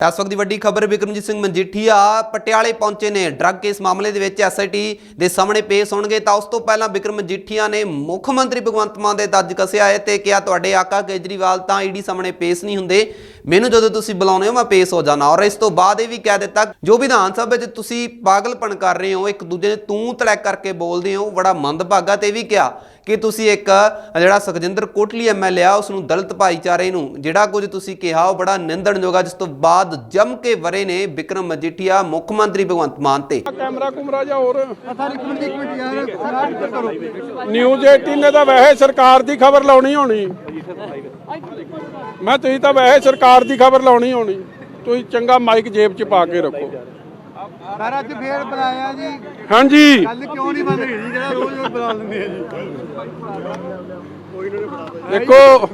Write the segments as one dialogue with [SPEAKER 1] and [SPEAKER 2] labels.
[SPEAKER 1] ਇਸ ਵਕਤ ਦੀ ਵੱਡੀ ਖਬਰ ਬਿਕਰਮਜੀਤ ਸਿੰਘ ਮਨਜੀਠੀਆ ਪਟਿਆਲੇ ਪਹੁੰਚੇ ਨੇ। ਡਰੱਗ ਕੇਸ ਮਾਮਲੇ ਦੇ ਵਿੱਚ ਐਸਆਈਟੀ ਦੇ ਸਾਹਮਣੇ ਪੇਸ਼ ਹੋਣਗੇ। ਤਾਂ ਉਸ ਤੋਂ ਪਹਿਲਾਂ ਬਿਕਰਮ ਮਨਜੀਠੀਆ ਨੇ ਮੁੱਖ ਮੰਤਰੀ ਭਗਵੰਤ ਮਾਨ ਦੇ ਦਰਜ ਕੱਸਿਆ ਹੈ ਤੇ ਕਿਹਾ, ਤੁਹਾਡੇ ਆਕਾ ਕੇਜਰੀਵਾਲ ਤਾਂ ਈਡੀ ਸਾਹਮਣੇ ਪੇਸ਼ ਨਹੀਂ ਹੁੰਦੇ। ਮੈਨੂੰ ਜਦੋਂ ਤੁਸੀਂ ਬੁਲਾਉਂਦੇ ਹੋ, ਮੈਂ ਪੇਸ਼ ਹੋ ਜਾਣਾ ਔਰ ਇਸ ਤੋਂ ਬਾਅਦ ਇਹ ਵੀ ਕਹਿ ਦਿੱਤਾ, ਜੋ ਵਿਧਾਨ ਸਭਾ 'ਚ ਤੁਸੀਂ ਪਾਗਲਪਣ ਕਰ ਰਹੇ ਹੋ, ਇੱਕ ਦੂਜੇ ਦੇ ਤੂੰ ਤੜੈਕ ਕਰਕੇ ਬੋਲਦੇ ਹੋ, ਬੜਾ ਮੰਦਭਾਗਾ। ਤੇ ਇਹ ਵੀ ਕਿਹਾ ਕਿ ਤੁਸੀਂ ਇੱਕ ਜਿਹੜਾ ਸੁਖਜਿੰਦਰ ਕੋਟਲੀ ਐਮਐਲਏ ਆ ਉਸ ਨੂੰ ਦਲਿਤ ਭਾਈਚਾਰੇ ਨੂੰ ਜਿਹੜਾ ਕੁਝ ਤੁਸੀਂ ਕਿਹਾ ਉਹ ਬੜਾ ਨਿੰਦਣਯੋਗ ਆ ਜਿਸ ਤੋਂ ਬਾਅਦ ਜੰਮ ਕੇ ਵਰੇ ਨੇ ਬਿਕਰਮ ਮਜੀਠੀਆ ਮੁੱਖ ਮੰਤਰੀ ਭਗਵੰਤ ਮਾਨ ਤੇ।
[SPEAKER 2] ਕੈਮਰਾ ਕੁਮਰਾ ਜਾਂ ਹੋਰ?
[SPEAKER 3] ਸਰ ਇੱਕ ਮਿੰਟ ਇੱਕ ਮਿੰਟ ਯਾਰ ਸਲਾਟ ਕਰੋ।
[SPEAKER 2] ਨਿਊਜ਼ 18 ਨੇ ਤਾਂ ਵੈਸੇ ਸਰਕਾਰ ਦੀ ਖਬਰ ਲਾਉਣੀ ਹੋਣੀ। ਮੈਂ ਤੁਸੀਂ ਤਾਂ ਵੈਸੇ ਸਰਕਾਰ ਦੀ ਖਬਰ ਲਾਉਣੀ ਹੋਣੀ। ਤੁਸੀਂ ਚੰਗਾ ਮਾਈਕ ਜੇਬ 'ਚ ਪਾ ਕੇ ਰੱਖੋ।
[SPEAKER 3] ਸਰ ਅੱਜ ਫੇਰ ਬੁਲਾਇਆ ਜੀ।
[SPEAKER 2] ਹਾਂਜੀ।
[SPEAKER 3] ਗੱਲ ਕਿਉਂ ਨਹੀਂ ਬਣ ਰਹੀ ਜੀ ਜਿਹੜਾ ਰੋਜ਼ ਰੋਜ਼ ਬੁਲਾ ਲੈਂਦੇ ਆ ਜੀ।
[SPEAKER 2] ਦੇਖੋ।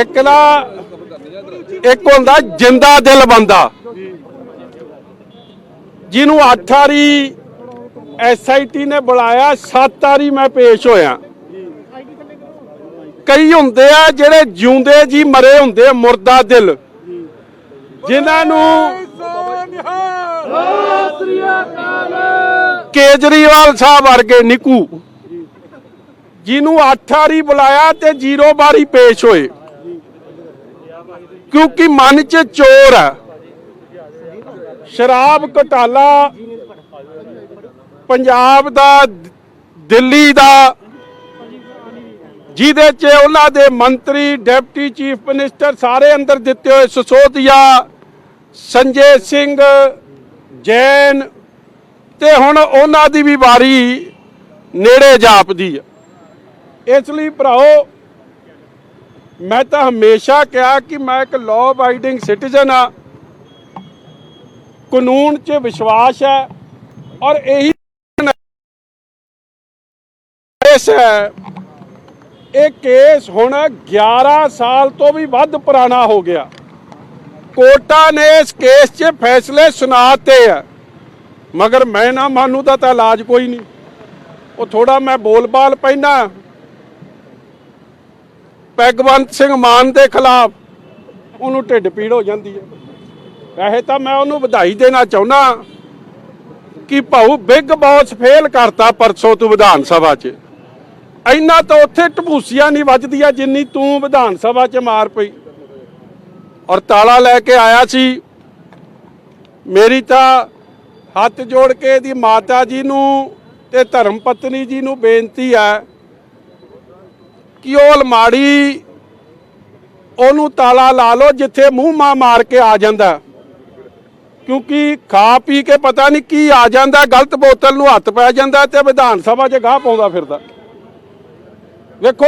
[SPEAKER 2] ਇੱਕ ਨਾ ਇੱਕ ਹੁੰਦਾ ਜਿੰਦਾ ਦਿਲ ਬੰਦਾ। ਜਿਹਨੂੰ ਅੱਠ ਵਾਰੀ ਐਸਆਈਟੀ ਨੇ ਬੁਲਾਇਆ ਸੱਤ ਵਾਰੀ ਮੈਂ ਪੇਸ਼ ਹੋਇਆ। ਕਈ ਹੁੰਦੇ ਆ ਜਿਹੜੇ ਜਿਉਂਦੇ ਜੀ ਮਰੇ ਹੁੰਦੇ ਆ ਮੁਰਦਾ ਦਿਲ। ਜਿਨ੍ਹਾਂ ਨੂੰ ਕੇਜਰੀਵਾਲ ਸਾਹਿਬ ਵਰਗੇ ਨਿਕੂ ਜਿਹਨੂੰ ਅੱਠ ਵਾਰੀ ਬੁਲਾਇਆ ਤੇ ਜ਼ੀਰੋ ਵਾਰੀ ਪੇਸ਼ ਹੋਏ। ਕਿਉਂਕਿ ਮਨ 'ਚ ਚੋਰ ਹੈ। ਸ਼ਰਾਬ ਘਟਾਲਾ, ਪੰਜਾਬ ਦਾ, ਦਿੱਲੀ ਦਾ, ਜਿਹਦੇ 'ਚ ਉਹਨਾਂ ਦੇ ਮੰਤਰੀ, ਡਿਪਟੀ ਚੀਫ ਮਿਨਿਸਟਰ ਸਾਰੇ ਅੰਦਰ ਦਿੱਤੇ ਹੋਏ ਸਸੋਦੀਆ ਸੰਜੇ ਸਿੰਘ ਜੈਨ ਤੇ ਹੁਣ ਉਹਨਾਂ ਦੀ ਵੀ ਵਾਰੀ ਨੇੜੇ ਜਾਪਦੀ ਹੈ ਇਸ ਲਈ ਭਰਾਓ, ਮੈਂ ਤਾਂ ਹਮੇਸ਼ਾ ਕਿਹਾ ਕਿ ਮੈਂ ਇੱਕ ਲਾਅ ਅਬਾਈਡਿੰਗ ਸਿਟੀਜ਼ਨ ਆ। ਕਾਨੂੰਨ 'ਚ ਵਿਸ਼ਵਾਸ ਹੈ ਔਰ ਇਹੀ ਕੇਸ ਹੈ। ਇਹ ਕੇਸ ਹੁਣ 11 ਸਾਲ ਤੋਂ ਵੀ ਵੱਧ ਪੁਰਾਣਾ ਹੋ ਗਿਆ। ਕੋਰਟਾਂ ਨੇ ਇਸ ਕੇਸ 'ਚ ਫੈਸਲੇ ਸੁਣਾਤੇ ਆ। ਮਗਰ ਮੈਂ ਨਾ ਮਾਨੂ ਦਾ ਤਾਂ ਇਲਾਜ ਕੋਈ ਨਹੀਂ। ਉਹ ਥੋੜਾ ਮੈਂ ਬੋਲਬਾਲ ਪੈਣਾ ਪੈਗਵੰਤ ਸਿੰਘ ਮਾਨ ਦੇ ਖਿਲਾਫ ਉਹਨੂੰ ਢਿੱਡ ਪੀੜ ਹੋ ਜਾਂਦੀ ਹੈ ਵੈਸੇ ਤਾਂ ਮੈਂ ਉਹਨੂੰ ਵਧਾਈ ਦੇਣਾ ਚਾਹੁੰਦਾ ਕਿ ਭਾਊ ਬਿਗ ਬੌਸ ਫੇਲ ਕਰਤਾ ਪਰਸੋਂ ਤੂੰ ਵਿਧਾਨ ਸਭਾ 'ਚ। ਇੰਨਾ ਤਾਂ ਉੱਥੇ ਟਪੂਸੀਆਂ ਨਹੀਂ ਵੱਜਦੀਆਂ ਜਿੰਨੀ ਤੂੰ ਵਿਧਾਨ ਸਭਾ 'ਚ ਮਾਰ ਪਈ। ਔਰ ਤਾਲਾ ਲੈ ਕੇ ਆਇਆ ਸੀ। ਮੇਰੀ ਤਾਂ ਹੱਥ ਜੋੜ ਕੇ ਇਹਦੀ ਮਾਤਾ ਜੀ ਨੂੰ ਤੇ ਧਰਮ ਪਤਨੀ ਜੀ ਨੂੰ ਬੇਨਤੀ ਹੈ ਕਿ ਉਹ ਅਲਮਾੜੀ ਉਹਨੂੰ ਤਾਲਾ ਲਾ ਲਓ ਜਿੱਥੇ ਮੂੰਹ ਮਾ ਮਾਰ ਕੇ ਆ ਜਾਂਦਾ। ਕਿਉਂਕਿ ਖਾ ਪੀ ਕੇ ਪਤਾ ਨਹੀਂ ਕੀ ਆ ਜਾਂਦਾ, ਗਲਤ ਬੋਤਲ ਨੂੰ ਹੱਥ ਪੈ ਜਾਂਦਾ ਤੇ ਵਿਧਾਨ ਸਭਾ 'ਚ ਗਾਹ ਪਾਉਂਦਾ ਫਿਰਦਾ। ਵੇਖੋ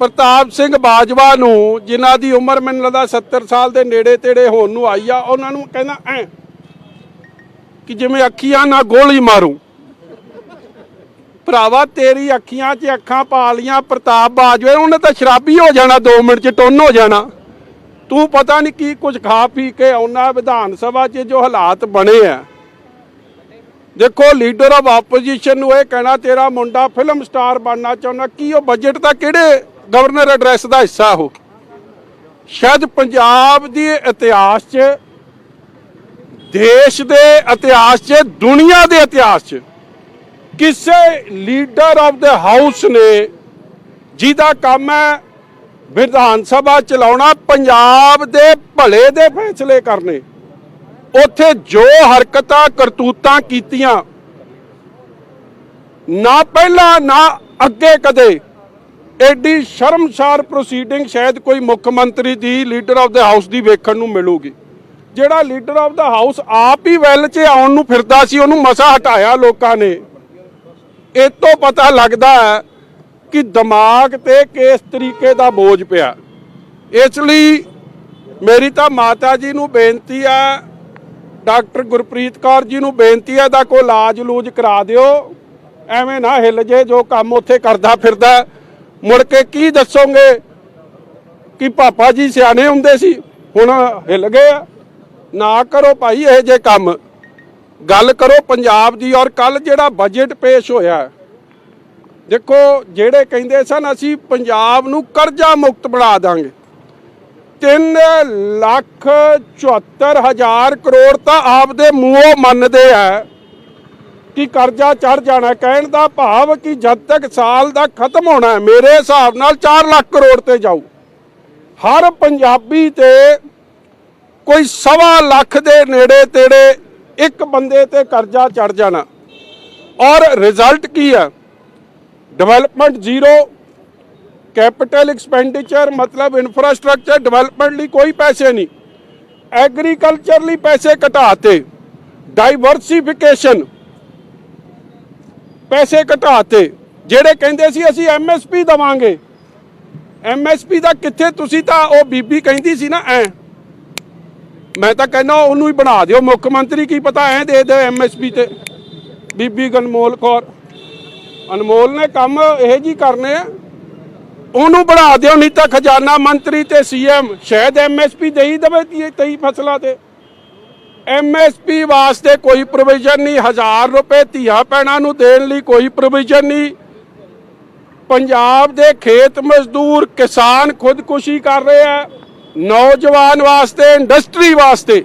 [SPEAKER 2] ਪ੍ਰਤਾਪ ਸਿੰਘ ਬਾਜਵਾ ਨੂੰ, ਜਿਨ੍ਹਾਂ ਦੀ ਉਮਰ ਮੈਨੂੰ ਲੱਗਦਾ 70 ਸਾਲ ਦੇ ਨੇੜੇ ਤੇੜੇ ਹੋਣ ਨੂੰ ਆਈ ਆ, ਉਹਨਾਂ ਨੂੰ ਕਹਿੰਦਾ, ਐ, ਕਿ ਜਿਵੇਂ ਅੱਖੀਆਂ ਨਾਲ ਗੋਲੀ ਮਾਰੂ। ਭਰਾਵਾ, ਤੇਰੀ ਅੱਖੀਆਂ 'ਚ ਅੱਖਾਂ ਪਾ ਲੀਆਂ ਪ੍ਰਤਾਪ ਬਾਜਵੇ, ਉਹਨੇ ਤਾਂ ਸ਼ਰਾਬੀ ਹੋ ਜਾਣਾ 2 ਮਿੰਟ 'ਚ ਟੁੰਨ ਹੋ ਜਾਣਾ। ਤੂੰ ਪਤਾ ਨਹੀਂ ਕੀ ਕੁਝ ਖਾ ਪੀ ਕੇ ਆਉਣਾ ਵਿਧਾਨ ਸਭਾ 'ਚ, ਜੋ ਹਾਲਾਤ ਬਣੇ ਆ। ਦੇਖੋ ਲੀਡਰ ਆਫ ਆਪੋਜੀਸ਼ਨ ਨੂੰ ਇਹ ਕਹਿਣਾ, ਤੇਰਾ ਮੁੰਡਾ ਫਿਲਮ ਸਟਾਰ ਬਣਨਾ ਚਾਹੁੰਦਾ, ਕੀ ਉਹ ਬਜਟ ਤਾਂ ਕਿਹੜੇ ਗਵਰਨਰ ਐਡਰੈਸ ਦਾ ਹਿੱਸਾ ਉਹ। ਸ਼ਾਇਦ ਪੰਜਾਬ ਦੀ ਇਤਿਹਾਸ 'ਚ, ਦੇਸ਼ ਦੇ ਇਤਿਹਾਸ 'ਚ, ਦੁਨੀਆ ਦੇ ਇਤਿਹਾਸ 'ਚ ਕਿਸੇ ਲੀਡਰ ਆਫ ਦਾ ਹਾਊਸ ਨੇ ਜਿਹਦਾ ਕੰਮ ਹੈ ਵਿਧਾਨ ਸਭਾ ਚਲਾਉਣਾ ਪੰਜਾਬ ਦੇ ਭਲੇ ਦੇ ਫੈਸਲੇ ਕਰਨੇ। ਉੱਥੇ ਜੋ ਹਰਕਤਾਂ ਕਰਤੂਤਾਂ ਕੀਤੀਆਂ, ਨਾ ਪਹਿਲਾਂ ਨਾ ਅੱਗੇ ਕਦੇ ਐਡੀ ਸ਼ਰਮਸਾਰ ਪ੍ਰੋਸੀਡਿੰਗ ਸ਼ਾਇਦ ਕੋਈ ਮੁੱਖ ਮੰਤਰੀ ਦੀ ਲੀਡਰ ਆਫ ਦਾ ਹਾਊਸ ਦੀ ਵੇਖਣ ਨੂੰ ਮਿਲੂਗੀ। ਜਿਹੜਾ ਲੀਡਰ ਆਫ ਦਾ ਹਾਊਸ ਆਪ ਹੀ ਵੈਲ 'ਚ ਆਉਣ ਨੂੰ ਫਿਰਦਾ ਸੀ, ਉਹਨੂੰ ਮਸਾ ਹਟਾਇਆ ਲੋਕਾਂ ਨੇ। ਇਹ ਤੋਂ ਪਤਾ ਲੱਗਦਾ ਹੈ ਕਿ ਦਿਮਾਗ ਤੇ ਕਿਸ ਤਰੀਕੇ ਦਾ ਬੋਝ ਪਿਆ। ਇਸ ਲਈ ਮੇਰੀ ਤਾਂ ਮਾਤਾ ਜੀ ਨੂੰ ਬੇਨਤੀ ਹੈ, ਡਾਕਟਰ ਗੁਰਪ੍ਰੀਤ ਕੌਰ ਜੀ ਨੂੰ ਬੇਨਤੀ ਹੈ ਦਾ ਕੋਈ ਇਲਾਜ ਲੂਜ ਕਰਾ ਦਿਓ। ਐਵੇਂ ਨਾ ਹਿੱਲ ਜੇ, ਜੋ ਕੰਮ ਉੱਥੇ ਕਰਦਾ ਫਿਰਦਾ ਮੁੜ ਕੇ ਕੀ ਦੱਸੋਗੇ ਕਿ ਪਾਪਾ ਜੀ ਸਿਆਣੇ ਹੁੰਦੇ ਸੀ, ਹੁਣ ਹਿੱਲ ਗਏ ਨਾ ਕਰੋ ਭਾਈ ਇਹ ਜੇ ਕੰਮ। ਗੱਲ ਕਰੋ ਪੰਜਾਬ ਦੀ ਔਰ ਕੱਲ ਜਿਹੜਾ ਬਜਟ ਪੇਸ਼ ਹੋਇਆ। ਦੇਖੋ, ਜਿਹੜੇ ਕਹਿੰਦੇ ਸਨ, ਅਸੀਂ ਪੰਜਾਬ ਨੂੰ ਕਰਜ਼ਾ ਮੁਕਤ ਬਣਾ ਦਾਂਗੇ। 3 ਲੱਖ 74 ਹਜ਼ਾਰ ਕਰੋੜ ਤਾਂ ਆਪਦੇ ਮੂੰਹੋਂ ਮੰਨਦੇ ਆ। ਕਿ ਕਰਜ਼ਾ ਚੜ ਜਾਣਾ ਕਹਿਣ ਦਾ ਭਾਵ ਕਿ ਜਦ ਤੱਕ ਸਾਲ ਦਾ ਖਤਮ ਹੋਣਾ ਮੇਰੇ ਹਿਸਾਬ ਨਾਲ 4 ਲੱਖ ਕਰੋੜ ਤੇ ਜਾਊ। ਹਰ ਪੰਜਾਬੀ ਤੇ ਕੋਈ ਸਵਾ ਲੱਖ ਦੇ ਨੇੜੇ ਤੇੜੇ ਇੱਕ ਬੰਦੇ ਤੇ ਕਰਜ਼ਾ ਚੜ ਜਾਣਾ। ਔਰ ਰਿਜ਼ਲਟ ਕੀ ਹੈ? ਡਿਵੈਲਪਮੈਂਟ ਜ਼ੀਰੋ ਕੈਪੀਟਲ ਐਕਸਪੈਂਡੀਚਰ ਮਤਲਬ ਇਨਫਰਾਸਟ੍ਰਕਚਰ ਡਿਵੈਲਪਮੈਂਟ ਲਈ ਕੋਈ ਪੈਸੇ ਨਹੀਂ। ਐਗਰੀਕਲਚਰ ਲਈ ਪੈਸੇ ਘਟਾਤੇ ਡਾਈਵਰਸਿਫਿਕੇਸ਼ਨ ਪੈਸੇ ਘਟਾਤੇ। ਜਿਹੜੇ ਕਹਿੰਦੇ ਸੀ ਅਸੀਂ ਐਮਐਸਪੀ ਦਵਾਂਗੇ। ਐਮਐਸਪੀ ਦਾ ਕਿੱਥੇ ਤੁਸੀਂ ਤਾਂ ਉਹ ਬੀਬੀ ਕਹਿੰਦੀ ਸੀ ਨਾ, ਐ। ਮੈਂ ਤਾਂ ਕਹਿੰਦਾ ਉਹਨੂੰ ਹੀ ਬਣਾ ਦਿਓ। ਮੁੱਖ ਮੰਤਰੀ ਕੀ ਪਤਾ ਐ ਦੇ ਦੇ ਐਮਐਸਪੀ ਤੇ। ਬੀਬੀ ਗਨਮੋਲ ਕੌਰ। ਅਨਮੋਲ ਨੇ ਕੰਮ ਇਹ ਜੀ ਕਰਨੇ ਆ। ਉਹਨੂੰ ਬਣਾ ਦਿਓ, ਨਹੀਂ ਤਾਂ ਖਜ਼ਾਨਾ ਮੰਤਰੀ ਤੇ ਸੀਐਮ ਸ਼ਾਇਦ ਐਮਐਸਪੀ ਦੇ ਹੀ ਦੇਵੇ ਤੇਈ ਫਸਲਾਂ ਤੇ। ਐਮਐਸਪੀ ਵਾਸਤੇ ਕੋਈ ਪ੍ਰੋਵੀਜ਼ਨ ਨਹੀਂ, ਹਜ਼ਾਰ ਰੁਪਏ ਧੀਆ ਪੈਣਾ ਨੂੰ ਦੇਣ ਲਈ ਕੋਈ ਪ੍ਰੋਵੀਜ਼ਨ ਨਹੀਂ। ਪੰਜਾਬ ਦੇ ਖੇਤ ਮਜ਼ਦੂਰ ਕਿਸਾਨ ਖੁਦਕੁਸ਼ੀ ਕਰ ਰਹੇ ਆ। ਨੌਜਵਾਨ ਵਾਸਤੇ ਇੰਡਸਟਰੀ ਵਾਸਤੇ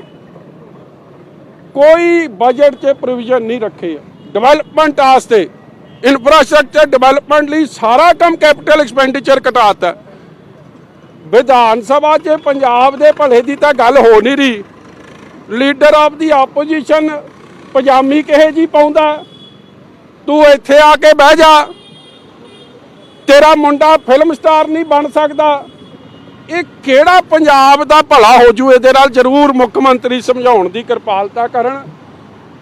[SPEAKER 2] ਕੋਈ ਬਜਟ 'ਚ ਪ੍ਰੋਵੀਜ਼ਨ ਨਹੀਂ ਰੱਖੇ ਡਿਵੈਲਪਮੈਂਟ ਵਾਸਤੇ ਇਨਫਰਾਸਟ੍ਰਕਚਰ ਡਿਵੈਲਪਮੈਂਟ ਲਈ ਸਾਰਾ ਕੰਮ ਕੈਪੀਟਲ ਐਕਸਪੈਂਡੀਚਰ ਘਟਾਤਾ। ਵਿਧਾਨ ਸਭਾ 'ਚ ਪੰਜਾਬ ਦੇ ਭਲੇ ਦੀ ਤਾਂ ਗੱਲ ਹੋ ਨਹੀਂ ਰਹੀ। ਲੀਡਰ ਆਫ ਦੀ ਆਪੋਜੀਸ਼ਨ ਪਜਾਮੀ ਕਿਹੇ ਜੀ ਪਾਉਂਦਾ ਤੂੰ ਇੱਥੇ ਆ ਕੇ ਬਹਿ ਜਾ। ਤੇਰਾ ਮੁੰਡਾ ਫਿਲਮ ਸਟਾਰ ਨਹੀਂ ਬਣ ਸਕਦਾ। ਇਹ ਕਿਹੜਾ ਪੰਜਾਬ ਦਾ ਭਲਾ ਹੋ ਜੂ ਇਹਦੇ ਨਾਲ ਜ਼ਰੂਰ ਮੁੱਖ ਮੰਤਰੀ ਸਮਝਾਉਣ ਦੀ ਕਿਰਪਾਲਤਾ ਕਰਨ।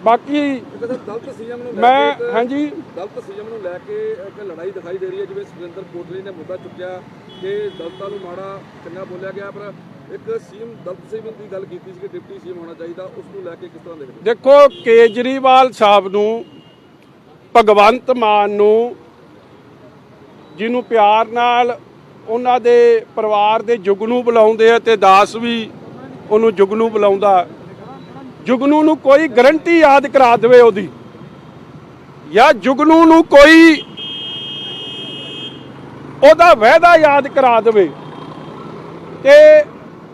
[SPEAKER 2] ਬਾਕੀ
[SPEAKER 4] ਦਲਤ ਸੀਐਮ ਨੂੰ ਲੈ
[SPEAKER 2] ਮੈਂ ਹਾਂਜੀ।
[SPEAKER 4] ਦਲਤ ਸੀਐਮ ਨੂੰ ਲੈ ਕੇ ਇੱਕ ਲੜਾਈ ਦਿਖਾਈ ਦੇ ਰਹੀ ਹੈ ਜਿਵੇਂ ਸੁਰਿੰਦਰ ਕੋਟਲੀ ਨੇ ਮੁੱਦਾ ਚੁੱਕਿਆ ਕਿ ਦਲਤਾਂ ਨੂੰ ਮਾੜਾ ਚੰਗਾ ਬੋਲਿਆ ਗਿਆ ਪਰ ਇੱਕ ਸੀਐਮ ਦਲਤ ਸੀਐਮ ਦੀ ਗੱਲ ਕੀਤੀ ਸੀ ਕਿ ਡਿਪਟੀ ਸੀਐਮ ਹੋਣਾ ਚਾਹੀਦਾ, ਉਸ ਨੂੰ ਲੈ ਕੇ ਕਿਸ ਤਰ੍ਹਾਂ ਦੇਖਦੇ
[SPEAKER 2] ਦੇਖੋ, ਕੇਜਰੀਵਾਲ ਸਾਹਿਬ ਨੂੰ, ਭਗਵੰਤ ਮਾਨ ਨੂੰ, ਜਿਹਨੂੰ ਪਿਆਰ ਨਾਲ ਉਹਨਾਂ ਦੇ ਪਰਿਵਾਰ ਦੇ ਜੁਗਨੂ ਬੁਲਾਉਂਦੇ ਆ ਤੇ ਦਾਸ ਵੀ ਉਹਨੂੰ ਜੁਗਨੂ ਬੁਲਾਉਂਦਾ। ਜੁਗਨੂ ਨੂੰ ਕੋਈ ਗਰੰਟੀ ਯਾਦ ਕਰਾ ਦੇਵੇ ਉਹਦੀ। ਜਾਂ ਜੁਗਨੂ ਨੂੰ ਕੋਈ ਉਹਦਾ ਵਾਅਦਾ ਯਾਦ ਕਰਾ ਦੇਵੇ। ਤੇ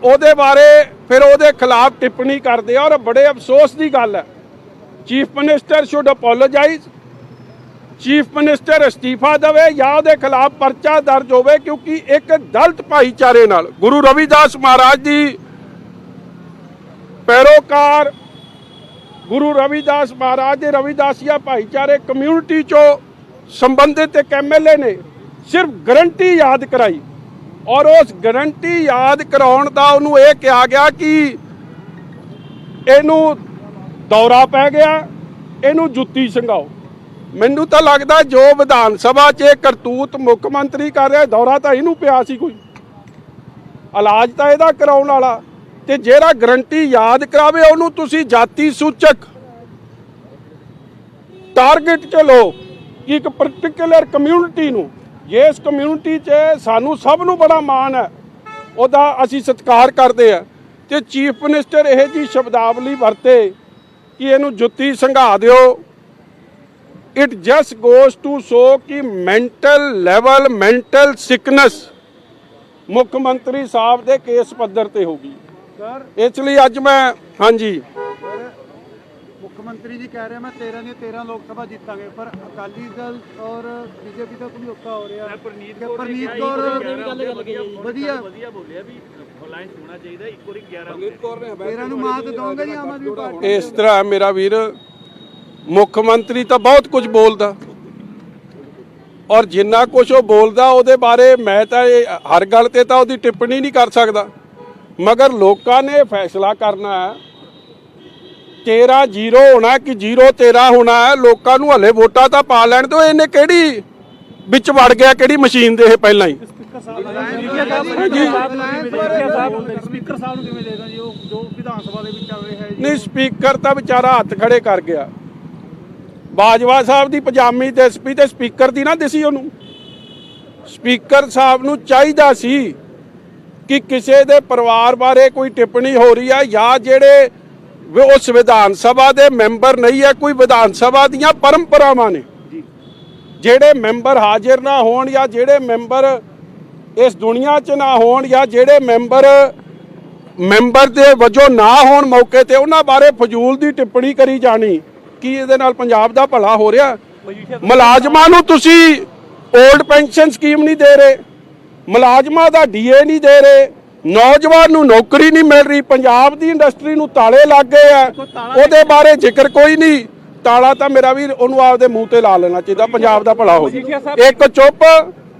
[SPEAKER 2] ਉਹਦੇ ਬਾਰੇ ਫਿਰ ਉਹਦੇ ਖਿਲਾਫ ਟਿੱਪਣੀ ਕਰਦੇ ਆ ਔਰ ਬੜੇ ਅਫਸੋਸ ਦੀ ਗੱਲ ਹੈ। Chief minister should apologise chief minister ਅਸਤੀਫਾ ਦੇਵੇ ਜਾਂ ਉਹਦੇ ਖਿਲਾਫ ਪਰਚਾ ਦਰਜ ਹੋਵੇ ਕਿਉਂਕਿ ਇੱਕ ਦਲਤ ਭਾਈਚਾਰੇ ਨਾਲ ਗੁਰੂ ਰਵਿਦਾਸ ਮਹਾਰਾਜ ਦੀ ਪੈਰੋਕਾਰ ਗੁਰੂ ਰਵਿਦਾਸ ਮਹਾਰਾਜ ਦੇ ਰਵਿਦਾਸੀਆ ਭਾਈਚਾਰੇ ਕਮਿਊਨਿਟੀ ਚੋਂ ਸੰਬੰਧਿਤ ਇੱਕ ਐਮਐਲਏ ਨੇ ਸਿਰਫ ਗਰੰਟੀ ਯਾਦ ਕਰਾਈ। ਔਰ ਉਸ ਗਰੰਟੀ ਯਾਦ ਕਰਾਉਣ ਦਾ ਉਹਨੂੰ ਇਹ ਕਿਹਾ ਗਿਆ ਕਿ ਇਹਨੂੰ ਦੌਰਾ ਪੈ ਗਿਆ, ਇਹਨੂੰ ਜੁੱਤੀ ਸੰਘਾਓ। ਮੈਨੂੰ ਤਾਂ ਲੱਗਦਾ ਜੋ ਵਿਧਾਨ ਸਭਾ 'ਚ ਇਹ ਕਰਤੂਤ ਮੁੱਖ ਮੰਤਰੀ ਕਰ ਰਿਹਾ, ਦੌਰਾ ਤਾਂ ਇਹਨੂੰ ਪਿਆ ਸੀ ਕੋਈ। ਇਲਾਜ ਤਾਂ ਇਹਦਾ ਕਰਾਉਣ ਵਾਲਾ। ਤੇ ਜਿਹੜਾ ਗਰੰਟੀ ਯਾਦ ਕਰਾਵੇ, ਉਹਨੂੰ ਤੁਸੀਂ ਜਾਤੀ ਸੂਚਕ ਟਾਰਗੇਟ ਚ ਲਓ ਕਿ ਇੱਕ ਪਾਰਟਿਕੂਲਰ ਕਮਿਊਨਿਟੀ ਨੂੰ। ਇਸ ਕਮਿਊਨਿਟੀ 'ਚ ਸਾਨੂੰ ਸਭ ਨੂੰ ਬੜਾ ਮਾਣ ਹੈ ਉਹਦਾ ਅਸੀਂ ਸਤਿਕਾਰ ਕਰਦੇ ਆ ਤੇ ਚੀਫ ਮਿਨਿਸਟਰ ਇਹ ਜੀ ਸ਼ਬਦਾਵਲੀ ਵਰਤੇ ਕਿ ਇਹਨੂੰ ਜੁੱਤੀ ਸੰਘਾ ਦਿਓ। It just goes to show ਕਿ ਮੈਂਟਲ ਲੈਵਲ ਮੈਂਟਲ ਸਿਕਨੈਸ ਮੁੱਖ ਮੰਤਰੀ ਸਾਹਿਬ ਦੇ ਕੇਸ ਪੱਧਰ ਤੇ ਹੋਗੀ
[SPEAKER 3] ਸਰ
[SPEAKER 2] ਇਸ ਲਈ ਅੱਜ ਮੈਂ ਹਾਂਜੀ।
[SPEAKER 3] ਮੰਤਰੀ ਜੀ ਕਹਿ ਰਹੇ ਮੈਂ 13 ਦੀਆਂ 13 ਲੋਕ ਸਭਾ ਜਿੱਤਾਂਗੇ ਪਰ ਅਕਾਲੀ ਦਲ ਔਰ ਬੀਜੇਪੀ ਦਾ ਸਮਝੌਤਾ ਹੋ ਰਿਹਾ। ਪ੍ਰਨੀਤ ਕੌਰ ਪ੍ਰਨੀਤ ਕੌਰ ਵਧੀਆ
[SPEAKER 5] ਵਧੀਆ। ਬੋਲਿਆ ਵੀ ਲਾਈਨ ਹੋਣਾ ਚਾਹੀਦਾ ਇੱਕ ਵਾਰੀ 11
[SPEAKER 4] ਹਰਮੀਤ ਕੌਰ ਨੇ ਹਮਾਇਤ
[SPEAKER 3] 13 ਨੂੰ ਮਾਤ ਦੋਗੇ ਜੀ ਆਮ ਆਦਮੀ ਪਾਰਟੀ
[SPEAKER 2] ਇਸ ਤਰ੍ਹਾਂ ਮੇਰਾ ਵੀਰ ਮੁੱਖ ਮੰਤਰੀ ਤਾਂ ਬਹੁਤ ਕੁਝ ਬੋਲਦਾ। ਔਰ ਜਿੰਨਾ ਕੁਝ ਉਹ ਬੋਲਦਾ ਉਹਦੇ ਬਾਰੇ ਮੈਂ ਤਾਂ ਇਹ ਹਰ ਗੱਲ ਤੇ ਤਾਂ ਉਹਦੀ ਟਿੱਪਣੀ ਨਹੀਂ ਕਰ ਸਕਦਾ। ਮਗਰ ਲੋਕਾਂ ਨੇ ਫੈਸਲਾ ਕਰਨਾ ਹੈ 13 ਜ਼ੀਰੋ ਹੋਣਾ ਕਿ ਜ਼ੀਰੋ 13 ਹੋਣਾ ਹੈ, ਲੋਕਾਂ ਨੂੰ ਹਲੇ ਵੋਟਾਂ ਤਾਂ ਪਾ ਲੈਣ ਦਿਓ, ਇਹਨੇ ਕਿਹੜੀ ਵਿੱਚ ਵੜ ਗਿਆ, ਕਿਹੜੀ ਮਸ਼ੀਨ ਦੇ ਇਹ ਪਹਿਲਾਂ ਹੀ?
[SPEAKER 5] ਸਪੀਕਰ ਸਾਹਿਬ ਨੂੰ ਕਿਵੇਂ ਦੇਖਦਾ ਜੀ ਉਹ ਜੋ ਵਿਧਾਨ ਸਭਾ ਦੇ ਵਿੱਚ ਚੱਲ ਰਿਹਾ ਹੈ
[SPEAKER 2] ਨਹੀਂ, ਸਪੀਕਰ ਤਾਂ ਵਿਚਾਰਾ ਹੱਥ ਖੜੇ ਕਰ ਗਿਆ। ਬਾਜਵਾ ਸਾਹਿਬ ਦੀ ਪਜਾਮੀ ਤੇ ਸਪੀ ਤੇ ਸਪੀਕਰ ਦੀ ਨਾ ਦਿਸੀ ਉਹਨੂੰ। ਸਪੀਕਰ ਸਾਹਿਬ ਨੂੰ ਚਾਹੀਦਾ ਸੀ ਕਿ ਕਿਸੇ ਦੇ ਪਰਿਵਾਰ ਬਾਰੇ ਕੋਈ ਟਿੱਪਣੀ ਹੋ ਰਹੀ ਹੈ ਜਾਂ ਜਿਹੜੇ ਉਸ ਵਿਧਾਨ ਸਭਾ ਦੇ ਮੈਂਬਰ ਨਹੀਂ ਹੈ ਕੋਈ ਵਿਧਾਨ ਸਭਾ ਦੀਆਂ ਪਰੰਪਰਾਵਾਂ ਨੇ। ਜਿਹੜੇ ਮੈਂਬਰ ਹਾਜ਼ਰ ਨਾ ਹੋਣ ਜਾਂ ਜਿਹੜੇ ਮੈਂਬਰ ਇਸ ਦੁਨੀਆ 'ਚ ਨਾ ਹੋਣ ਜਾਂ ਜਿਹੜੇ ਮੈਂਬਰ ਮੈਂਬਰ ਦੇ ਵਜੋਂ ਨਾ ਹੋਣ ਮੌਕੇ ਤੇ ਉਹਨਾਂ ਬਾਰੇ ਫਜ਼ੂਲ ਦੀ ਟਿੱਪਣੀ ਕਰੀ ਜਾਣੀ ਕੀ ਇਹਦੇ ਨਾਲ ਪੰਜਾਬ ਦਾ ਭਲਾ ਹੋ ਰਿਹਾ? ਮੁਲਾਜ਼ਮਾਂ ਨੂੰ ਤੁਸੀਂ 올ਡ ਪੈਨਸ਼ਨ ਸਕੀਮ ਨਹੀਂ ਦੇ ਰਹੇ ਮੁਲਾਜ਼ਮਾਂ ਦਾ ਡੀਏ ਨਹੀਂ ਦੇ ਰਹੇ ਨੌਜਵਾਨ ਨੂੰ ਨੌਕਰੀ ਨਹੀਂ ਮਿਲ ਰਹੀ ਪੰਜਾਬ ਦੀ ਇੰਡਸਟਰੀ ਨੂੰ ਤਾਲੇ ਲੱਗ ਗਏ ਆ। ਉਹਦੇ ਬਾਰੇ ਜ਼ਿਕਰ ਕੋਈ ਨਹੀਂ। ਤਾਲਾ ਤਾਂ ਮੇਰਾ ਵੀ ਉਹਨੂੰ ਆਪਦੇ ਮੂੰਹ ਤੇ ਲਾ ਲੈਣਾ ਚਾਹੀਦਾ ਪੰਜਾਬ ਦਾ ਭਲਾ ਹੋ ਜਾਵੇ ਇੱਕ ਚੁੱਪ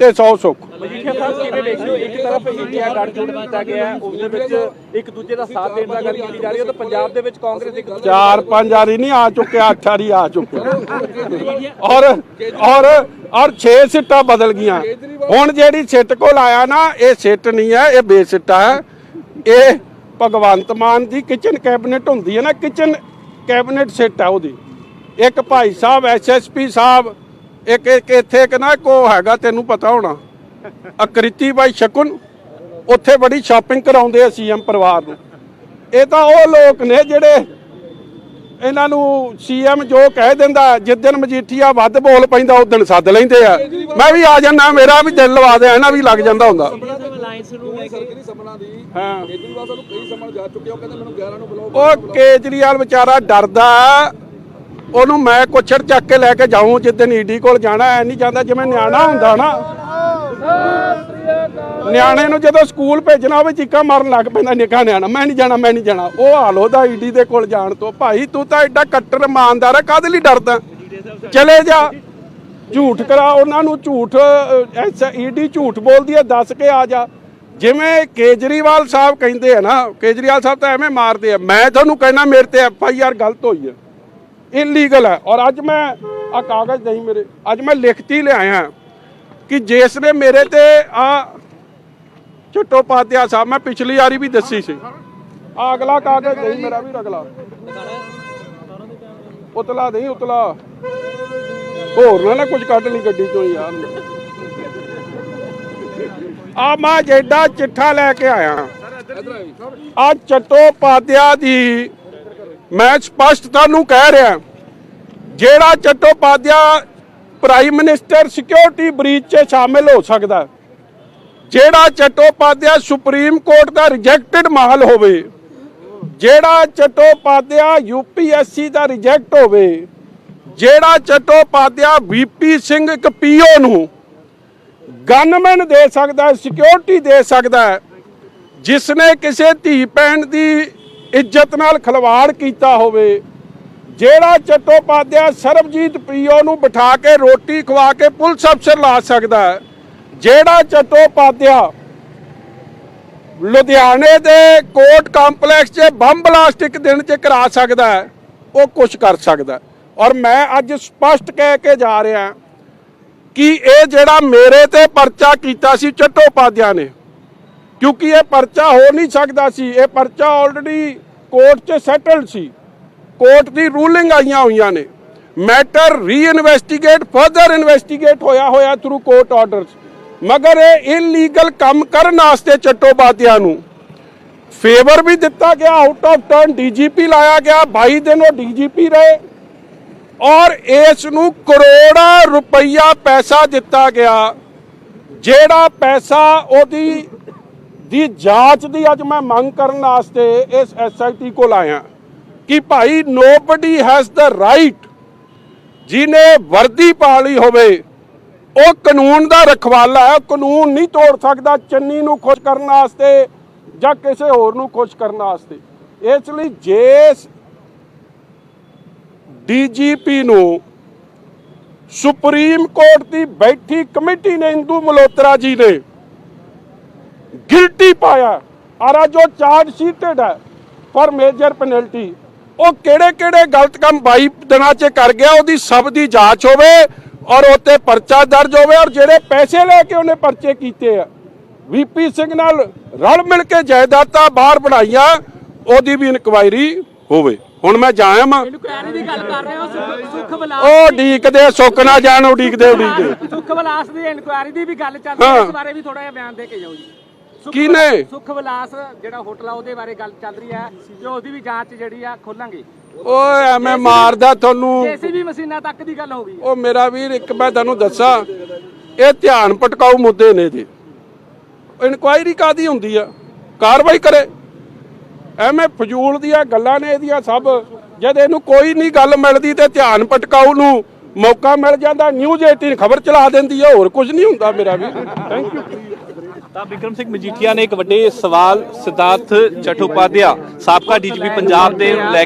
[SPEAKER 2] ਤੇ 100 ਸੁੱਖ।
[SPEAKER 6] ਮਜੀਠੀਆ ਸਾਹਿਬ ਕਿਵੇਂ ਦੇਖਦੇ ਹੋ? ਇੱਕ ਤਰਫ ਇੰਡੀਆ ਗੱਠਜੋੜ ਕੀਤਾ ਗਿਆ ਹੈ, ਉਸ ਦੇ ਵਿੱਚ ਇੱਕ ਦੂਜੇ ਦਾ ਸਾਥ ਦੇਣ ਦਾ ਗੱਲ ਕੀਤੀ ਜਾ ਰਹੀ ਹੈ ਤਾਂ ਪੰਜਾਬ ਦੇ ਵਿੱਚ ਕਾਂਗਰਸ ਇੱਕ ਦੂਜੇ
[SPEAKER 2] ਚਾਰ ਪੰਜ ਵਾਰੀ ਨਹੀਂ ਆ ਚੁੱਕਿਆ ਅੱਠ ਵਾਰੀ ਆ ਚੁੱਕਿਆ ਔਰ ਔਰ ਔਰ 6 ਸਿੱਟਾਂ ਬਦਲ ਗਈਆਂ। ਹੁਣ ਜਿਹੜੀ ਸਿੱਟ ਕੋਲ ਆਇਆ ਨਾ ਇਹ ਸਿੱਟ ਨਹੀਂ ਹੈ ਇਹ ਬੇਸਿੱਟਾ ਹੈ। ਇਹ ਭਗਵੰਤ ਮਾਨ ਦੀ ਕਿਚਨ ਕੈਬਨਿਟ ਹੁੰਦੀ ਹੈ ਨਾ ਕਿਚਨ ਕੈਬਨਿਟ ਸਿੱਟ ਹੈ ਉਹਦੀ। ਇੱਕ ਭਾਈ ਸਾਹਿਬ ਐਸਐਸਪੀ ਸਾਹਿਬ ਇੱਕ ਇੱਕ ਇੱਥੇ ਇੱਕ ਨਾ ਕੋ ਹੈਗਾ ਤੈਨੂੰ ਪਤਾ ਹੋਣਾ। ਅਕ੍ਰਿਤੀ ਬਾਈ ਸ਼ਕੁਨ ਉੱਥੇ ਬੜੀ ਸ਼ਾਪਿੰਗ ਕਰਾਉਂਦੇ ਆ ਸੀਐਮ ਪਰਿਵਾਰ ਨੂੰ। ਇਹ ਤਾਂ ਉਹ ਲੋਕ ਨੇ ਜਿਹੜੇ ਇਹਨਾਂ ਨੂੰ ਸੀਐਮ ਜੋ ਕਹਿ ਦਿੰਦਾ ਜਿੱਦਣ ਮਜੀਠੀਆ ਵੱਧ ਬੋਲ ਪੈਂਦਾ ਉਦੋਂ ਸੱਦ ਲੈਂਦੇ ਆ। ਮੈਂ ਵੀ ਆ ਜਾਣਾ ਮੇਰਾ ਵੀ ਦਿਲ ਲਵਾ ਦੇ ਇਹਨਾਂ ਵੀ ਲੱਗ ਜਾਂਦਾ ਹੁੰਦਾ।
[SPEAKER 4] ਸਰਕਰੀ ਸਮਣਾ ਦੀ
[SPEAKER 2] ਹਾਂ।
[SPEAKER 4] ਕੇਜਰੀਵਾਲ ਸਾਨੂੰ ਕਈ ਸਮਣ ਜਾ ਚੁੱਕੇ ਆ, ਉਹ ਕਹਿੰਦੇ ਮੈਨੂੰ 11 ਨੂੰ ਬੁਲਾਓ
[SPEAKER 2] ਉਹ ਕੇਜਰੀਵਾਲ ਵਿਚਾਰਾ ਡਰਦਾ। ਉਹਨੂੰ ਮੈਂ ਕੁਛੜ ਚੱਕ ਕੇ ਲੈ ਕੇ ਜਾਊਂ ਜਿੱਦਣ ਈਡੀ ਕੋਲ ਜਾਣਾ, ਐ ਨਹੀਂ ਜਾਂਦਾ ਜਿਵੇਂ ਨਿਆਣਾ ਹੁੰਦਾ ਨਾ। ਨਿਆਣੇ ਨੂੰ ਜਦੋਂ ਸਕੂਲ ਭੇਜਣਾ ਹੋਵੇ, ਚੀਕਾਂ ਮਾਰਨ ਲੱਗ ਪੈਂਦਾ, ਨਿੱਕਾ ਨਿਆਣਾ, ਮੈਂ ਨਹੀਂ ਜਾਣਾ, ਮੈਂ ਨਹੀਂ ਜਾਣਾ। ਉਹ ਹਾਲ ਉਹਦਾ ਈਡੀ ਦੇ ਕੋਲ ਜਾਣ ਤੋਂ। ਭਾਈ, ਤੂੰ ਤਾਂ ਐਡਾ ਕੱਟਰ ਇਮਾਨਦਾਰ ਹੈ ਕਾਹਦੇ ਲਈ ਡਰਦਾ? ਚਲੇ ਜਾ। ਝੂਠ ਕਰਾ, ਉਹਨਾਂ ਨੂੰ ਝੂਠ ਈਡੀ ਝੂਠ ਬੋਲਦੀ ਹੈ ਦੱਸ ਕੇ ਆ ਜਾ। ਜਿਵੇਂ ਕੇਜਰੀਵਾਲ ਸਾਹਿਬ ਕਹਿੰਦੇ ਆ ਨਾ, ਕੇਜਰੀਵਾਲ ਸਾਹਿਬ ਤਾਂ ਐਵੇਂ ਮਾਰਦੇ ਆ। ਮੈਂ ਤੁਹਾਨੂੰ ਕਹਿਣਾ, ਮੇਰੇ ਤੇ ਐਫ ਆਈ ਆਰ ਗਲਤ ਹੋਈ ਹੈ ਇਲੀਗਲ ਹੈ। ਔਰ ਅੱਜ ਮੈਂ ਆ ਕਾਗਜ਼ ਨਹੀਂ ਮੇਰੇ, ਅੱਜ ਮੈਂ ਲਿਖਤੀ ਲਿਆਇਆ ਕਿ ਜਿਸ ਨੇ ਮੇਰੇ ਤੇ ਆ ਚਟੋਪਾਧਿਆ ਸਾਹਿਬ ਮੈਂ ਪਿਛਲੀ ਵਾਰੀ ਵੀ ਦੱਸੀ ਸੀ। ਆ ਅਗਲਾ ਕਾਗਜ਼ ਨਹੀਂ, ਮੇਰਾ ਵੀ ਅਗਲਾ। ਉਤਲਾ ਨਹੀਂ, ਉਤਲਾ। ਹੋਰ ਨਾ ਨਾ ਕੁਝ ਕੱਢ ਲਈ ਗੱਡੀ ਚੋਂ ਯਾਰ। ਆ ਮੈਂ ਜਿਹੜਾ ਚਿੱਠਾ ਲੈ ਕੇ ਆਇਆ ਆ ਚਟੋਪਾਧਿਆ ਦੀ ਮੈਂ ਸਪਸ਼ਟ ਨੂੰ ਕਹਿ ਰਿਹਾ ਜਿਹੜਾ Chattopadhyay prime minister security breach 'ਚ ਸ਼ਾਮਿਲ ਹੋ ਸਕਦਾ ਜਿਹੜਾ ਚਟੋਪਾਧਿਆ ਸੁਪਰੀਮ ਕੋਰਟ ਦਾ ਰਿਜੈਕਟਡ ਮਾਹਲ ਹੋਵੇ, ਜਿਹੜਾ ਚਟੋਪਾਧਿਆ ਯੂਪੀਐਸਸੀ ਦਾ ਰਿਜੈਕਟ ਹੋਵੇ, ਜਿਹੜਾ ਚਟੋਪਾਧਿਆ ਵੀਪੀ ਸਿੰਘ ਇੱਕ ਪੀਓ ਨੂੰ ਗਨਮੈਨ ਦੇ ਸਕਦਾ ਹੈ ਸਿਕਿਉਰਿਟੀ ਦੇ ਸਕਦਾ ਹੈ, ਜਿਸ ਨੇ ਕਿਸੇ ਧੀ ਭੈਣ ਦੀ ਇੱਜ਼ਤ ਨਾਲ ਖਿਲਵਾੜ ਕੀਤਾ ਹੋਵੇ, ਜਿਹੜਾ ਚਟੋਪਾਧਿਆ ਸਰਬਜੀਤ ਪੀਓ ਨੂੰ ਬਿਠਾ ਕੇ ਰੋਟੀ ਖਵਾ ਕੇ ਪੁਲਿਸ ਅਫਸਰ ਲਾ ਸਕਦਾ ਹੈ, ਜਿਹੜਾ ਚਟੋਪਾਧਿਆ ਲੁਧਿਆਣੇ ਦੇ ਕੋਰਟ ਕੰਪਲੈਕਸ 'ਚ ਬੰਬ ਬਲਾਸਟ ਇੱਕ ਦਿਨ 'ਚ ਕਰਾ ਸਕਦਾ ਹੈ, ਉਹ ਕੁਝ ਕਰ ਸਕਦਾ ਔਰ ਮੈਂ ਅੱਜ ਸਪਸ਼ਟ ਕਹਿ ਕੇ ਜਾ ਰਿਹਾ ਕਿ ਇਹ ਜਿਹੜਾ ਮੇਰੇ ਤੇ ਪਰਚਾ ਕੀਤਾ ਸੀ ਚਟੋਪਾਧਿਆ ਨੇ ਕਿਉਂਕਿ ਇਹ ਪਰਚਾ ਹੋ ਨਹੀਂ ਸਕਦਾ ਸੀ। ਇਹ ਪਰਚਾ ਆਲਰੇਡੀ ਕੋਰਟ 'ਚ ਸੈਟਲਡ ਸੀ। ਕੋਰਟ ਦੀ ਰੂਲਿੰਗ ਆਈਆਂ ਹੋਈਆਂ ਨੇ। ਮੈਟਰ ਰੀਇਨਵੈਸਟੀਗੇਟ ਫਰਦਰ ਇਨਵੈਸਟੀਗੇਟ ਹੋਇਆ ਹੋਇਆ ਥਰੂ ਕੋਰਟ ਆਰਡਰਸ ਮਗਰ ਇਹ ਇਲੀਗਲ ਕੰਮ ਕਰਨ ਵਾਸਤੇ ਚਟੋਪਾਧਿਆ ਨੂੰ ਫੇਵਰ ਵੀ ਦਿੱਤਾ ਗਿਆ ਆਊਟ ਆਫ ਟਰਨ ਡੀਜੀਪੀ ਲਾਇਆ ਗਿਆ 22 ਦਿਨ ਉਹ ਡੀਜੀਪੀ ਰਹੇ। ਔਰ ਇਸ ਨੂੰ ਕਰੋੜਾਂ ਰੁਪਈਆ ਪੈਸਾ ਦਿੱਤਾ ਗਿਆ, ਜਿਹੜਾ ਪੈਸਾ ਉਹਦੀ ਦੀ ਜਾਂਚ ਦੀ ਅੱਜ ਮੈਂ ਮੰਗ ਕਰਨ ਵਾਸਤੇ ਇਸ ਐਸਆਈਟੀ ਕੋਲ ਆਇਆ ਕਿ ਭਾਈ ਨੋਬਡੀ ਹੈਜ਼ ਦਾ ਰਾਈਟ ਜਿਹਨੇ ਵਰਦੀ ਪਾ ਲਈ ਹੋਵੇ, ਉਹ ਕਾਨੂੰਨ ਦਾ ਰਖਵਾਲਾ ਹੈ, ਉਹ ਕਾਨੂੰਨ ਨਹੀਂ ਤੋੜ ਸਕਦਾ ਚੰਨੀ ਨੂੰ ਖੁਸ਼ ਕਰਨ ਵਾਸਤੇ ਜਾਂ ਕਿਸੇ ਹੋਰ ਨੂੰ ਖੁਸ਼ ਕਰਨ ਵਾਸਤੇ। ਇਸ ਲਈ ਜੇ ਡੀਜੀਪੀ ਨੂੰ ਸੁਪਰੀਮ ਕੋਰਟ ਦੀ ਬੈਠੀ ਕਮੇਟੀ ਨੇ ਇੰਦੂ ਮਲੋਤਰਾ ਜੀ ਨੇ ਗਿਲਟੀ ਪਾਇਆ ਔਰ ਜੋ ਚਾਰਜ ਸ਼ੀਟਡ ਹੈ। ਫॉर ਮੇਜਰ ਪੈਨਲਟੀ ਉਹ ਕਿਹੜੇ ਕਿਹੜੇ ਗਲਤ ਕੰਮ 22 ਦਿਨਾਂ 'ਚ ਕਰ ਗਿਆ ਉਹਦੀ ਸਭ ਦੀ ਜਾਂਚ ਹੋਵੇ ਔਰ ਉੱਤੇ ਪਰਚਾ ਦਰਜ ਹੋਵੇ ਔਰ ਜਿਹੜੇ ਪੈਸੇ ਲੈ ਕੇ ਉਹਨੇ ਪਰਚੇ ਕੀਤੇ ਆ। ਵੀਪੀ ਸਿੰਘ ਨਾਲ ਰਲ ਮਿਲ ਕੇ ਜਾਇਦਾਦਾਂ ਬਾਹਰ ਬਣਾਈਆਂ ਉਹਦੀ ਵੀ ਇਨਕੁਆਇਰੀ ਹੋਵੇ। ਹੁਣ ਮੈਂ ਜਾਇਆ ਮਾਂ
[SPEAKER 6] ਇਨਕੁਆਇਰੀ ਦੀ ਗੱਲ ਕਰ ਰਹੇ ਹੋ ਸੁਖ-
[SPEAKER 2] ਉਹ ਡੀਕਦੇ ਸੁੱਕ ਨਾ ਜਾਣ ਉਡੀਕਦੇ ਉਡੀਕਦੇ।
[SPEAKER 6] ਸੁਖ ਵਿਲਾਸ ਦੀ ਇਨਕੁਆਇਰੀ ਦੀ ਵੀ ਗੱਲ ਚੱਲ ਰਹੀ
[SPEAKER 2] ਹਾਂ।
[SPEAKER 6] ਇਸ ਬਾਰੇ ਵੀ ਥੋੜਾ ਜਿਹਾ ਬਿਆਨ ਦੇ ਕੇ ਜਾਓ ਜੀ। ਸੁੱਖ
[SPEAKER 2] ਕਿਹਨੇ?
[SPEAKER 6] ਸੁਖ ਵਿਲਾਸ ਜਿਹੜਾ ਹੋਟਲ ਆ ਉਹਦੇ ਬਾਰੇ ਗੱਲ ਚੱਲ ਰਹੀ ਹੈ ਜੋ ਉਹਦੀ ਵੀ ਜਾਂਚ ਜਿਹੜੀ ਆ ਖੋਲਾਂਗੇ।
[SPEAKER 2] ਓਏ ਐਵੇਂ ਮਾਰਦਾ ਤੁਹਾਨੂੰ।
[SPEAKER 6] ਜੇਸੀਬੀ ਮਸ਼ੀਨਾਂ ਤੱਕ ਦੀ ਗੱਲ ਹੋ ਗਈ।
[SPEAKER 2] ਉਹ ਮੇਰਾ ਵੀਰ ਇੱਕ ਮੈਂ ਤੁਹਾਨੂੰ ਦੱਸਾਂ ਇਹ ਧਿਆਨ ਪਟਕਾਉ ਮੁੱਦੇ ਨੇ ਜੀ ਇਨਕੁਆਇਰੀ ਕਾਦੀ ਹੁੰਦੀ ਆ? ਕਾਰਵਾਈ ਕਰੇ। ਐਵੇਂ ਫਜ਼ੂਲ ਦੀਆਂ ਗੱਲਾਂ ਨੇ ਇਹਦੀਆਂ ਸਭ। ਜਦ ਇਹਨੂੰ ਕੋਈ ਨਹੀਂ ਗੱਲ ਮਿਲਦੀ ਤੇ ਧਿਆਨ ਪਟਕਾਉ ਨੂੰ ਮੌਕਾ ਮਿਲ ਜਾਂਦਾ ਨਿਊਜ਼ 18 ਖਬਰ ਚਲਾ ਦਿੰਦੀ ਆ ਹੋਰ ਕੁਝ ਨਹੀਂ ਹੁੰਦਾ ਮੇਰਾ ਵੀਰ। ਥੈਂਕ ਯੂ
[SPEAKER 6] ਤਾਂ ਵਿਕਰਮ ਸਿੰਘ ਮਜੀਠੀਆ ਨੇ ਇੱਕ ਵੱਡੇ ਸਵਾਲ ਸਿਧਾਰਥ ਚਟੋਪਾਧਿਆ, ਸਾਬਕਾ ਡੀਜੀਪੀ ਪੰਜਾਬ ਦੇ ਲੈ